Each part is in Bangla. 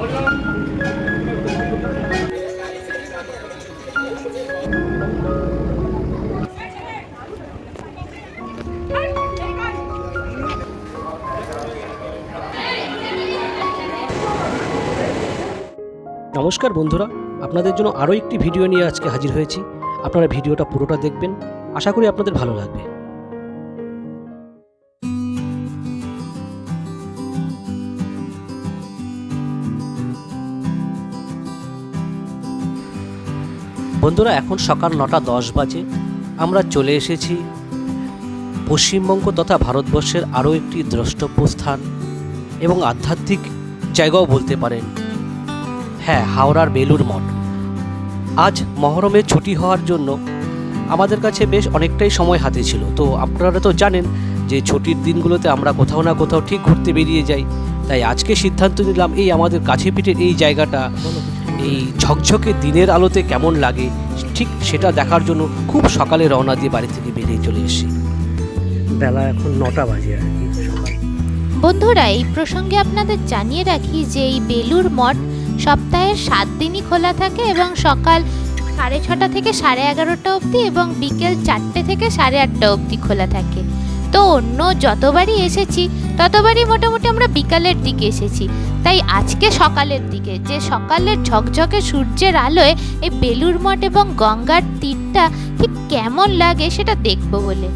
নমস্কার বন্ধুরা, আপনাদের জন্য আরও একটি ভিডিও নিয়ে আজকে হাজির হয়েছি। আপনারা ভিডিওটা পুরোটা দেখবেন। আশা করি আপনাদের ভালো লাগবে। বন্ধুরা, এখন সকাল নটা দশ বাজে। আমরা চলে এসেছি পশ্চিমবঙ্গ তথা ভারতবর্ষের আরও একটি দ্রষ্টব্য স্থান এবং আধ্যাত্মিক জায়গাও বলতে পারেন। হ্যাঁ হাওড়ার বেলুর মঠ। আজ মহরমের ছুটি হওয়ার জন্য আমাদের কাছে বেশ অনেকটাই সময় হাতে ছিল। তো আপনারা তো জানেন যে ছুটির দিনগুলোতে আমরা কোথাও না কোথাও ঠিক ঘুরতে বেরিয়ে যাই। তাই আজকে সিদ্ধান্ত নিলাম এই আমাদের কাছে পিঠের এই জায়গাটা এই ঝকঝকে দিনের আলোতে কেমন লাগে, ঠিক সেটা দেখার জন্য খুব সকালে রওনা দিয়ে বাড়ি থেকে বেরিয়ে চলে এসেছি। বেলা এখন নটা বাজে আর কি বন্ধুরা, এই প্রসঙ্গে আপনাদের জানিয়ে রাখি যে এই বেলুর মঠ সপ্তাহের সাত দিনই খোলা থাকে এবং সকাল সাড়ে ছটা থেকে সাড়ে এগারোটা অবধি এবং বিকেল চারটে থেকে সাড়ে আটটা অবধি খোলা থাকে। তো অন্য যতবারই এসেছি ততবারই মোটামুটি আমরা বিকালের দিকে এসেছি। তাই আজকে সকালের দিকে যে সকালের ঝকঝকে সূর্যের আলোয় এই বেলুর মঠ এবং গঙ্গার তীরটা ঠিক কেমন লাগে সেটা দেখব বলে।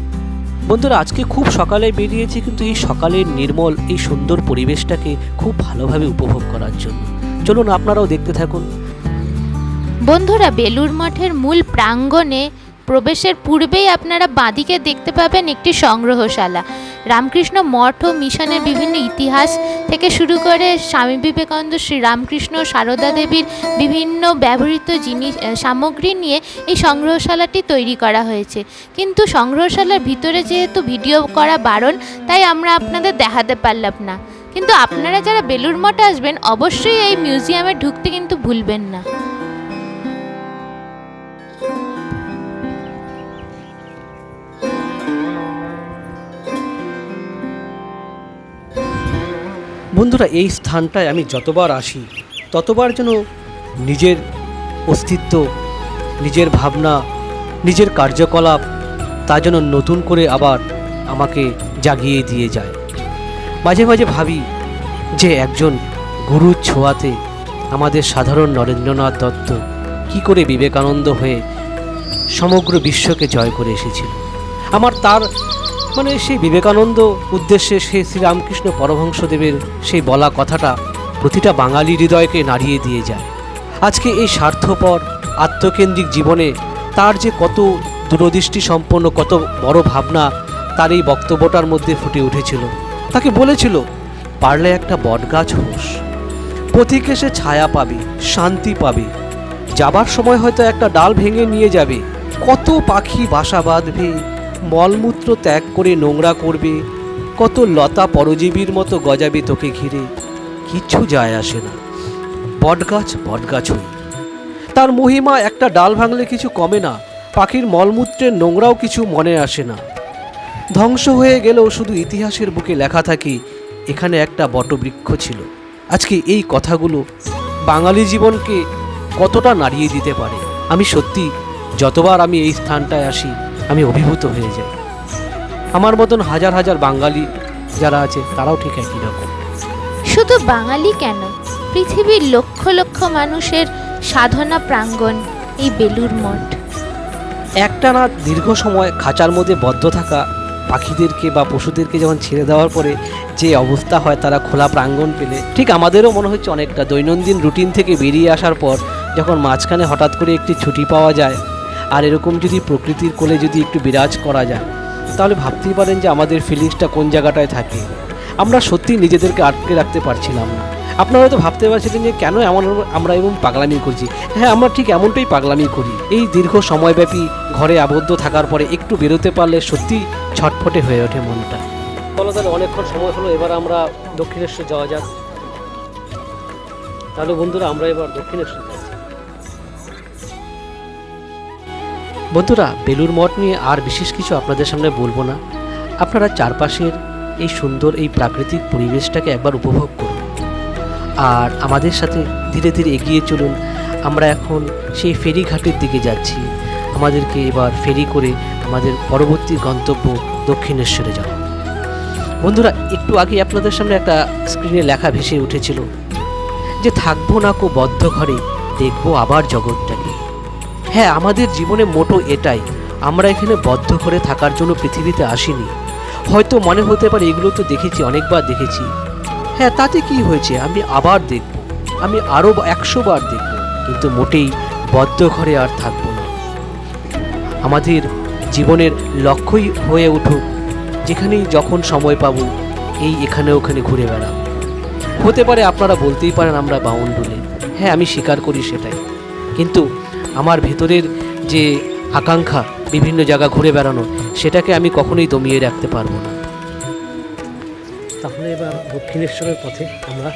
বন্ধুরা আজকে খুব সকালে বেরিয়েছি কিন্তু এই সকালের নির্মল এই সুন্দর পরিবেশটাকে খুব ভালোভাবে উপভোগ করার জন্য। চলুন আপনারাও দেখতে থাকুন। বন্ধুরা বেলুর মঠের মূল প্রাঙ্গণে প্রবেশের পূর্বেই আপনারা বাঁদিকে দেখতে পাবেন একটি সংগ্রহশালা। রামকৃষ্ণ মঠ ও মিশনের বিভিন্ন ইতিহাস থেকে শুরু করে স্বামী বিবেকানন্দ, শ্রী রামকৃষ্ণ, সারদা দেবীর বিভিন্ন ব্যবহৃত জিনিস সামগ্রী নিয়ে এই সংগ্রহশালাটি তৈরি করা হয়েছে। কিন্তু সংগ্রহশালার ভিতরে যেহেতু ভিডিও করা বারণ, তাই আমরা আপনাদের দেখাতে পারলাম না। কিন্তু আপনারা যারা বেলুর মঠে আসবেন, অবশ্যই এই মিউজিয়ামে ঢুকতে কিন্তু ভুলবেন না। বন্ধুরা, এই স্থানটায় আমি যতবার আসি, ততবার যেন নিজের অস্তিত্ব, নিজের ভাবনা, নিজের কার্যকলাপ, তা যেন নতুন করে আবার আমাকে জাগিয়ে দিয়ে যায়। মাঝে মাঝে ভাবি যে একজন গুরুর ছোঁয়াতে আমাদের সাধারণ নরেন্দ্রনাথ দত্ত কি করে বিবেকানন্দ হয়ে সমগ্র বিশ্বকে জয় করে এসেছিল। আমার তার মানে সেই বিবেকানন্দ উদ্দেশ্যে সেই শ্রীরামকৃষ্ণ পরমহংসদেবের সেই বলা কথাটা প্রতিটা বাঙালি হৃদয়কে নাড়িয়ে দিয়ে যায়। আজকে এই স্বার্থপর, আত্মকেন্দ্রিক জীবনে তার যে কত দূরদৃষ্টি সম্পন্ন, কত বড় ভাবনা তার এই বক্তব্যটার মধ্যে ফুটে উঠেছিল। তাকে বলেছিল, পারলে একটা বটগাছ হোস। পথিকে সে ছায়া পাবে, শান্তি পাবে। যাবার সময় হয়তো একটা ডাল ভেঙে নিয়ে যাবে। কত পাখি বাসা বাঁধবে মলমূত্র ত্যাগ করে নোংরা করবে, কত লতা পরজীবীর মতো গজাবে তোকে ঘিরে, কিচ্ছু যায় আসে না। বটগাছ বটগাছ হই তার মহিমা একটা ডাল ভাঙলে কিছু কমে না, পাখির মলমূত্রের নোংরাও কিছু মনে আসে না। ধ্বংস হয়ে গেলেও শুধু ইতিহাসের বুকে লেখা থাকে, এখানে একটা বটবৃক্ষ ছিল। আজকে এই কথাগুলো বাঙালি জীবনকে কতটা নাড়িয়ে দিতে পারে? আমি সত্যি যতবার আমি এই স্থানটায় আসি আমি অভিভূত হয়ে যাই। আমার মতন হাজার হাজার বাঙালি যারা আছে তারাও ঠিক একই রকম। শুধু বাঙালি কেন? পৃথিবীর লক্ষ লক্ষ মানুষের সাধনা প্রাঙ্গণ এই বেলুর মঠ। একটানা দীর্ঘ সময় খাঁচার মধ্যে বদ্ধ থাকা পাখিদেরকে বা পশুদেরকে যখন ছেড়ে দেওয়ার পরে যে অবস্থা হয় তারা খোলা প্রাঙ্গণ পেলে ঠিক আমাদেরও মনে হচ্ছে অনেকটা। দৈনন্দিন রুটিন থেকে বেরিয়ে আসার পর যখন মাঝখানে হঠাৎ করে একটি ছুটি পাওয়া যায় আর এরকম যদি প্রকৃতির কোলে যদি একটু বিরাজ করা যায়, তাহলে ভাবতেই পারেন যে আমাদের ফিলিংসটা কোন জায়গাটায় থাকে। আমরা সত্যি নিজেদেরকে আটকে রাখতে পারছিলাম না। আপনারা হয়তো ভাবতে পারছিলেন যে কেন এমন আমরা এমন পাগলামি করছি? হ্যাঁ আমরা ঠিক এমনটাই পাগলামি করি। এই দীর্ঘ সময়ব্যাপী ঘরে আবদ্ধ থাকার পরে একটু বেরোতে পারলে সত্যি ছটফটে হয়ে ওঠে মনটা। বলো তাহলে অনেকক্ষণ সময় হলো, এবার আমরা দক্ষিণেশ্বর যাওয়া যাক। তাহলে বন্ধুরা, আমরা এবার দক্ষিণেশ্বর যাচ্ছি। বন্ধুরা বেলুর মঠ নিয়ে আর বিশেষ কিছু আপনাদের সামনে বলব না। আপনারা চারপাশের এই সুন্দর এই প্রাকৃতিক পরিবেশটাকে একবার উপভোগ করুন। আর আমাদের সাথে ধীরে ধীরে এগিয়ে চলুন। আমরা এখন সেই ফেরিঘাটের দিকে যাচ্ছি। আমাদেরকে এবার ফেরি করে আমাদের পরবর্তী গন্তব্য দক্ষিণেশ্বরে যাওয়া। বন্ধুরা, একটু আগে আপনাদের সামনে একটা স্ক্রিনে লেখা ভেসে উঠেছিল যে, থাকব না কো বদ্ধ ঘরে, দেখব আবার জগৎটাকে। হ্যাঁ আমাদের জীবনে মোটো এটাই। আমরা এখানে বদ্ধ করে থাকার জন্য পৃথিবীতে আসিনি। হয়তো মনে হতে পারে এগুলো তো দেখেছি, অনেকবার দেখেছি। হ্যাঁ তাতে কি হয়েছে? আমি আবার দেখব। আমি আরও একশো বার দেখব। কিন্তু মোটেই বদ্ধ ঘরে আর থাকব না। আমাদের জীবনের লক্ষ্যই হয়ে উঠুক, যেখানেই যখন সময় পাবো, এই এখানে ওখানে ঘুরে বেড়াবো হতে পারে আপনারা বলতেই পারেন আমরা বাউন্ডুলে হ্যাঁ আমি স্বীকার করি সেটাই। কিন্তু আমার ভেতরের যে আকাঙ্ক্ষা, বিভিন্ন জায়গা ঘুরে বেড়ানো, সেটাকে আমি কখনোই দমিয়ে রাখতে পারব না। তাহলে এবার দক্ষিণেশ্বরের পথে আমরা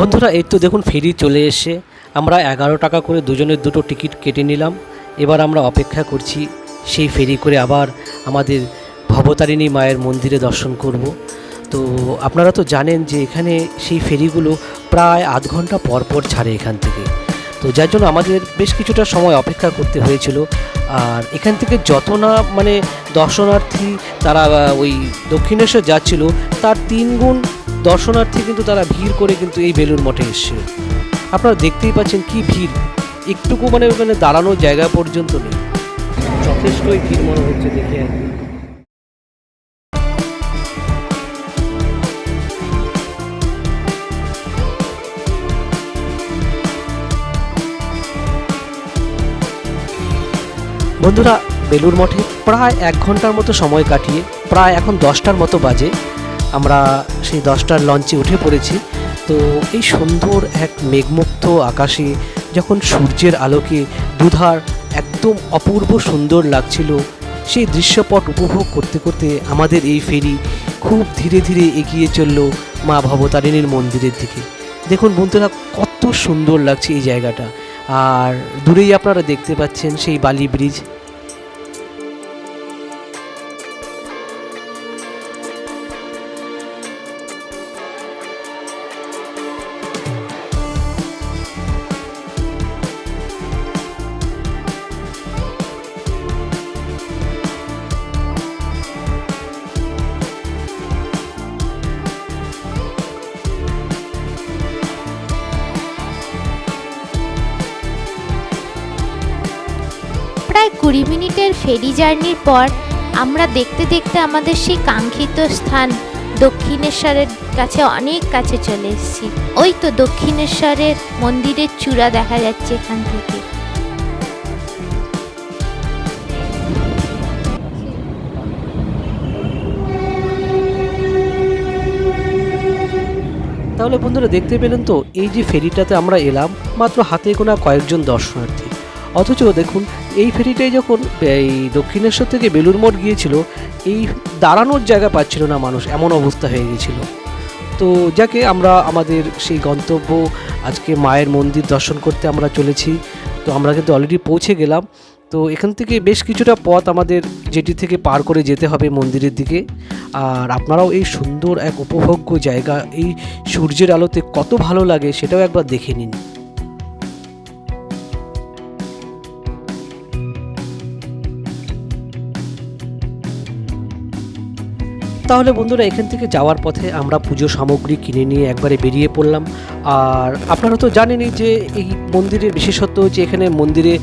বন্ধুরা, এই তো দেখুন, ফেরি চলে এসে আমরা এগারো টাকা করে দুজনের দুটো টিকিট কেটে নিলাম। এবার আমরা অপেক্ষা করছি সেই ফেরি করে আবার আমাদের ভবতারিণী মায়ের মন্দিরে দর্শন করব। তো আপনারা তো জানেন যে এখানে সেই ফেরিগুলো প্রায় আধ ঘণ্টা পর পর ছাড়ে এখান থেকে। তো যার জন্য আমাদের বেশ কিছুটা সময় অপেক্ষা করতে হয়েছিল। আর এখান থেকে যত না মানে দর্শনার্থী তারা ওই দক্ষিণেশ্বর যাচ্ছিল, তার তিন গুণ দর্শনার্থী কিন্তু তারা ভিড় করে কিন্তু এই বেলুর মঠে এসছে আপনারা দেখতেই পাচ্ছেন কি ভিড়। একটুকু মানে মানে দাঁড়ানোর জায়গা পর্যন্ত নেই। যথেষ্টই ভিড় মনে হচ্ছে দেখে বন্ধুরা বেলুর মঠে প্রায় এক ঘণ্টার মতো সময় কাটিয়ে, প্রায় এখন দশটার মতো বাজে। আমরা সেই দশটার লঞ্চে উঠে পড়েছি। তো এই সুন্দর এক মেঘমুক্ত আকাশে যখন সূর্যের আলোকে দুধার একদম অপূর্ব সুন্দর লাগছিল, সেই দৃশ্যপট উপভোগ করতে করতে আমাদের এই ফেরি খুব ধীরে ধীরে এগিয়ে চলল মা ভবতারিণীর মন্দিরের দিকে। দেখুন বন্ধুরা, কত সুন্দর লাগছে এই জায়গাটা। আর দূরেই আপনারা দেখতে পাচ্ছেন সেই বালি ব্রিজ। কুড়ি মিনিটের ফেরি জার্নির পর আমরা দেখতে দেখতে আমাদের সেই কাঙ্ক্ষিত স্থান দক্ষিণেশ্বরের কাছে অনেক কাছে চলে এসেছি। ওই তো দক্ষিণেশ্বরের মন্দিরের চূড়া দেখা যাচ্ছে এখান থেকে। তাহলে বন্ধুরা দেখতে পেলেন তো, এই যে ফেরিটাতে আমরা এলাম, মাত্র হাতে গোনা কয়েকজন দর্শনার্থী। অথচ দেখুন এই ফেরিটাই যখন, এই দক্ষিণেশ্বর থেকে বেলুর মঠ গিয়েছিল, এই দাঁড়ানোর জায়গা পাচ্ছিল না মানুষ, এমন অবস্থা হয়ে গেছিল। তো যাকে আমরা, আমাদের সেই গন্তব্য, আজকে মায়ের মন্দির দর্শন করতে আমরা চলেছি। তো আমরা কিন্তু অলরেডি পৌঁছে গেলাম। তো এখান থেকে বেশ কিছুটা পথ আমাদের যেটি থেকে পার করে যেতে হবে মন্দিরের দিকে। আর আপনারাও এই সুন্দর এক উপভোগ্য জায়গা, এই সূর্যের আলোতে কত ভালো লাগে সেটাও একবার দেখে নিন। তাহলে বন্ধুরা এখান থেকে যাওয়ার পথে আমরা পুজো সামগ্রী কিনে নিয়ে একবারে বেরিয়ে পড়লাম। আর আপনারা তো জানেনই যে এই মন্দিরের বিশেষত্ব হচ্ছে এখানে মন্দিরে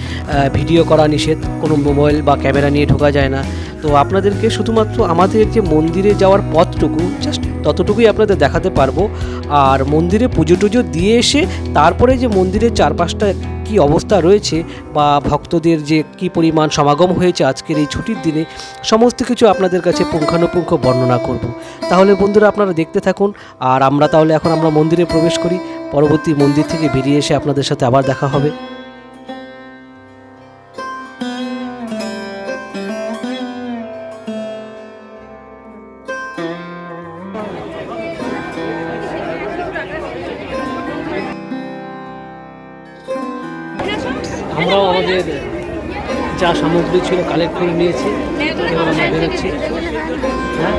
ভিডিও করা নিষেধ, কোনো মোবাইল বা ক্যামেরা নিয়ে ঢোকা যায় না। তো আপনাদেরকে শুধুমাত্র আমাদের যে মন্দিরে যাওয়ার পথটুকু জাস্ট ততটুকুই আপনাদের দেখাতে পারব। আর মন্দিরে পুজো টুজো দিয়ে এসে তারপরে যে মন্দিরের চারপাশটা কি অবস্থা রয়েছে বা ভক্তদের যে কি পরিমাণ সমাগম হয়েছে আজকের এই ছুটির দিনে, সমস্ত কিছু আপনাদের কাছে পুঙ্খানুপুঙ্খ বর্ণনা করব। তাহলে বন্ধুরা আপনারা দেখতে থাকুন, আর আমরা তাহলে এখন আমরা মন্দিরে প্রবেশ করি, পরবর্তী মন্দির থেকে বেরিয়ে এসে আপনাদের সাথে আবার দেখা হবে। আমরাও আমাদের যা সামগ্রী ছিল কালেক্ট করে নিয়েছি আমরা বেরোচ্ছি। হ্যাঁ?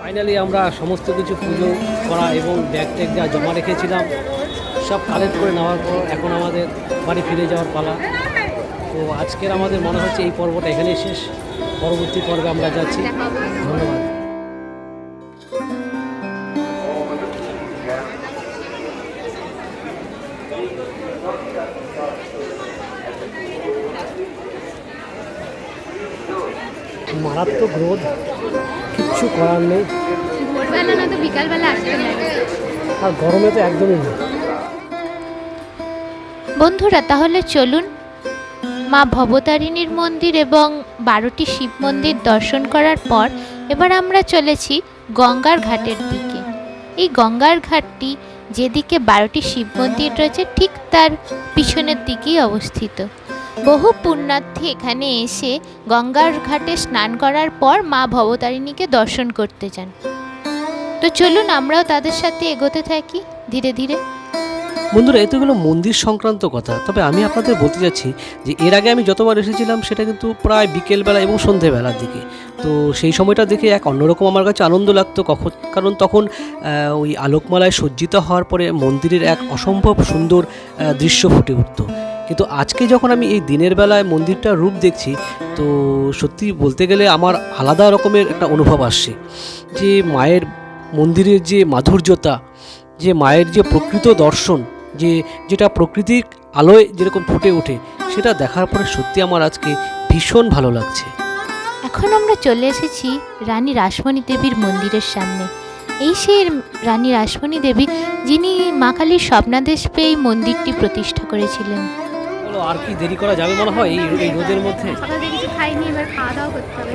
ফাইনালি আমরা সমস্ত কিছু পুজো করা এবং ব্যাগ ট্যাগ যা জমা রেখেছিলাম, সব কালেক্ট করে নেওয়ার পর এখন আমাদের বাড়ি ফিরে যাওয়ার পালা। তো আজকের আমাদের মনে হচ্ছে এই পর্বটা এখানেই শেষ। পরবর্তী পর্বে আমরা যাচ্ছি। ধন্যবাদ। মারাত্মক রোদ কিচ্ছু করার নেই। ভোরবেলা না তো বিকালবেলা আসতে আর গরমে তো একদমই নেই। বন্ধুরা তাহলে চলুন মা ভবতারিণীর মন্দির এবং বারোটি শিব মন্দির দর্শন করার পর এবার আমরা চলেছি গঙ্গার ঘাটের দিকে। এই গঙ্গার ঘাটটি যেদিকে বারোটি শিব মন্দির রয়েছে ঠিক তার পিছনের দিকেই অবস্থিত। বহু পুণ্যার্থী এখানে এসে গঙ্গার ঘাটে স্নান করার পর মা ভবতারিণীকে দর্শন করতে যান। তো চলুন, আমরাও তাদের সাথে এগোতে থাকি ধীরে ধীরে। বন্ধুরা এত মন্দির সংক্রান্ত কথা। তবে আমি আপনাদের বলতে যাচ্ছি যে, এর আগে আমি যতবার এসেছিলাম, সেটা কিন্তু প্রায় বিকেলবেলা এবং সন্ধেবেলার দিকে। তো সেই সময়টা দেখে এক অন্যরকম আমার কাছে আনন্দ লাগতো কখন, কারণ তখন ওই আলোকমালায় সজ্জিত হওয়ার পরে মন্দিরের এক অসম্ভব সুন্দর দৃশ্য ফুটে উঠতো। কিন্তু আজকে যখন আমি এই দিনের বেলায় মন্দিরটার রূপ দেখছি, তো সত্যি বলতে গেলে আমার আলাদা রকমের একটা অনুভব আসছে। যে মায়ের মন্দিরের যে মাধুর্যতা, যে মায়ের যে প্রকৃত দর্শন, যে যেটা প্রকৃতির আলোয় যেরকম ফুটে ওঠে, সেটা দেখার পরে সত্যি আমার আজকে ভীষণ ভালো লাগছে। এখন আমরা চলে এসেছি রানী রাসমণি দেবীর মন্দিরের সামনে। এই সেই রানী রাসমণি দেবী, যিনি মা কালীর স্বপ্নাদেশ পেয়ে মন্দিরটি প্রতিষ্ঠা করেছিলেন। বলো আর কি দেরি করা যাবে মনে হয় এই রোদের মধ্যে?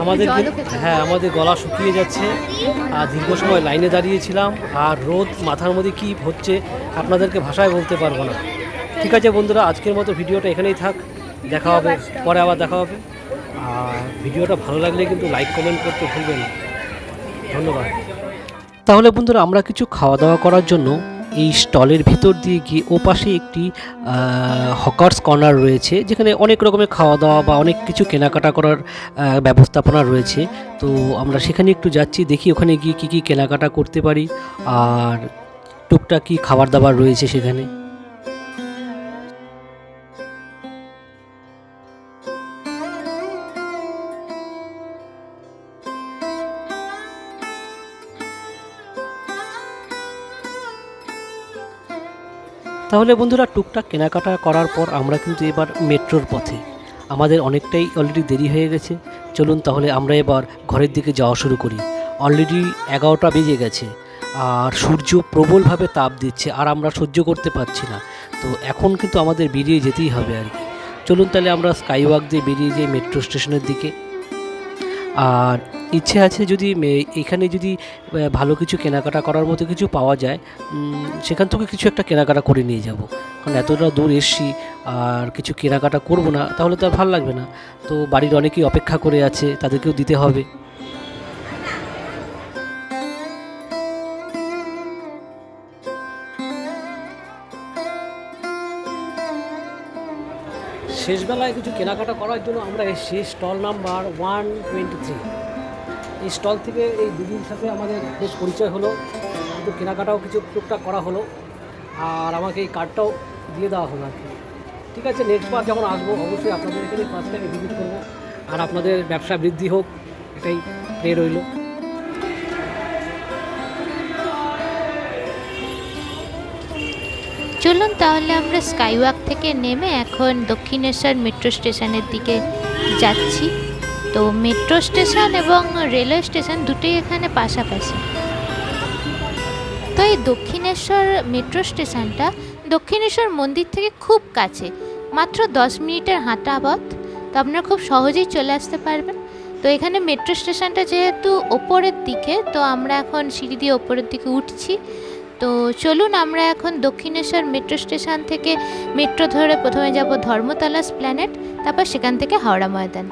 আমাদের হ্যাঁ আমাদের গলা শুকিয়ে যাচ্ছে। আর দীর্ঘ সময় লাইনে দাঁড়িয়েছিলাম। আর রোদ মাথার মধ্যে কি হচ্ছে আপনাদেরকে ভাষায় বলতে পারব না। ঠিক আছে বন্ধুরা আজকের মতো ভিডিওটা এখানেই থাক। দেখা হবে পরে আবার দেখা হবে। আর ভিডিওটা ভালো লাগলে কিন্তু লাইক কমেন্ট করতে ভুলবেন না। ধন্যবাদ। তাহলে বন্ধুরা আমরা কিছু খাওয়া দাওয়া করার জন্য এই স্টলের ভিতর দিয়ে গিয়ে ও পাশে একটি হকার্স কর্নার রয়েছে, যেখানে অনেক রকমের খাওয়া দাওয়া বা অনেক কিছু কেনাকাটা করার ব্যবস্থাপনা রয়েছে। তো আমরা সেখানে একটু যাচ্ছি, দেখি ওখানে গিয়ে কী কী কেনাকাটা করতে পারি, আর টুকটাক কী খাবার দাবার রয়েছে সেখানে। তাহলে বন্ধুরা টুকটাক কেনাকাটা করার পর আমরা কিন্তু এবার মেট্রোর পথে। আমাদের অনেকটাই অলরেডি দেরি হয়ে গেছে। চলুন তাহলে আমরা এবার ঘরের দিকে যাওয়া শুরু করি। অলরেডি এগারোটা বেজে গেছে। আর সূর্য প্রবলভাবে তাপ দিচ্ছে আর আমরা সহ্য করতে পারছি না। তো এখন কিন্তু আমাদের বেরিয়ে যেতেই হবে আর কি। চলুন তাহলে আমরা স্কাইওয়াক দিয়ে বেরিয়ে যাই মেট্রো স্টেশনের দিকে। আর ইচ্ছে আছে যদি এখানে যদি ভালো কিছু কেনাকাটা করার মতো কিছু পাওয়া যায় সেখান থেকে কিছু একটা কেনাকাটা করে নিয়ে যাব। কারণ এতটা দূর এসছি, আর কিছু কেনাকাটা করব না, তাহলে তো আর ভালো লাগবে না। তো বাড়ির অনেকেই অপেক্ষা করে আছে, তাদেরকেও দিতে হবে। শেষবেলায় কিছু কেনাকাটা করার জন্য আমরা এসেছি stall number one twenty three. এই স্টল থেকে এই দিদির সাথে আমাদের বেশ পরিচয় হলো কিন্তু কেনাকাটাও কিছু টুকটাক করা হলো, আর আমাকে এই কার্ডটাও দিয়ে দেওয়া হলো আর কি। ঠিক আছে নেক্সট বার যখন আসব, অবশ্যই আপনাদের এখানে ফার্স্ট টাইম ভিজিট করব। আর আপনাদের ব্যবসা বৃদ্ধি হোক, এটাই প্রে রইল। চলুন তাহলে আমরা স্কাইওয়াক থেকে নেমে এখন দক্ষিণেশ্বর মেট্রো স্টেশনের দিকে যাচ্ছি। তো মেট্রো স্টেশন এবং রেলওয়ে স্টেশন দুটোই এখানে পাশাপাশি। তো এই দক্ষিণেশ্বর মেট্রো স্টেশনটা দক্ষিণেশ্বর মন্দির থেকে খুব কাছে, মাত্র দশ মিনিটের হাঁটা পথ। তো আপনারা খুব সহজেই চলে আসতে পারবেন। তো এখানে মেট্রো স্টেশনটা যেহেতু ওপরের দিকে, তো আমরা এখন সিঁড়ি দিয়ে ওপরের দিকে উঠছি। তো চলুন আমরা এখন দক্ষিণেশ্বর মেট্রো স্টেশন থেকে মেট্রো ধরে প্রথমে যাব ধর্মতলা প্ল্যানেট তারপর সেখান থেকে হাওড়া ময়দান।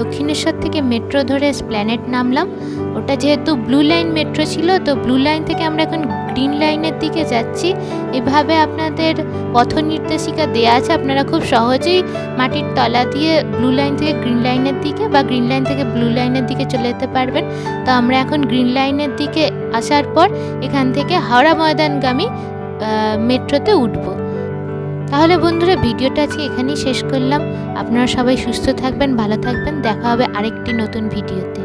দক্ষিণেশ্বর থেকে মেট্রো ধরে স্প্ল্যানেট নামলাম। ওটা যেহেতু ব্লু লাইন মেট্রো ছিল, তো ব্লু লাইন থেকে আমরা এখন গ্রিন লাইনের দিকে যাচ্ছি। এভাবে আপনাদের পথ নির্দেশিকা দেওয়া আছে। আপনারা খুব সহজেই মাটির তলা দিয়ে ব্লু লাইন থেকে গ্রিন লাইনের দিকে বা গ্রিন লাইন থেকে ব্লু লাইনের দিকে চলে যেতে পারবেন। তো আমরা এখন গ্রিন লাইনের দিকে আসার পর এখান থেকে হাওড়া ময়দানগামী মেট্রোতে উঠবো। তাহলে বন্ধুরা ভিডিওটা আজকে এখানেই শেষ করলাম। আপনারা সবাই সুস্থ থাকবেন, ভালো থাকবেন। দেখা হবে আরেকটি নতুন ভিডিওতে।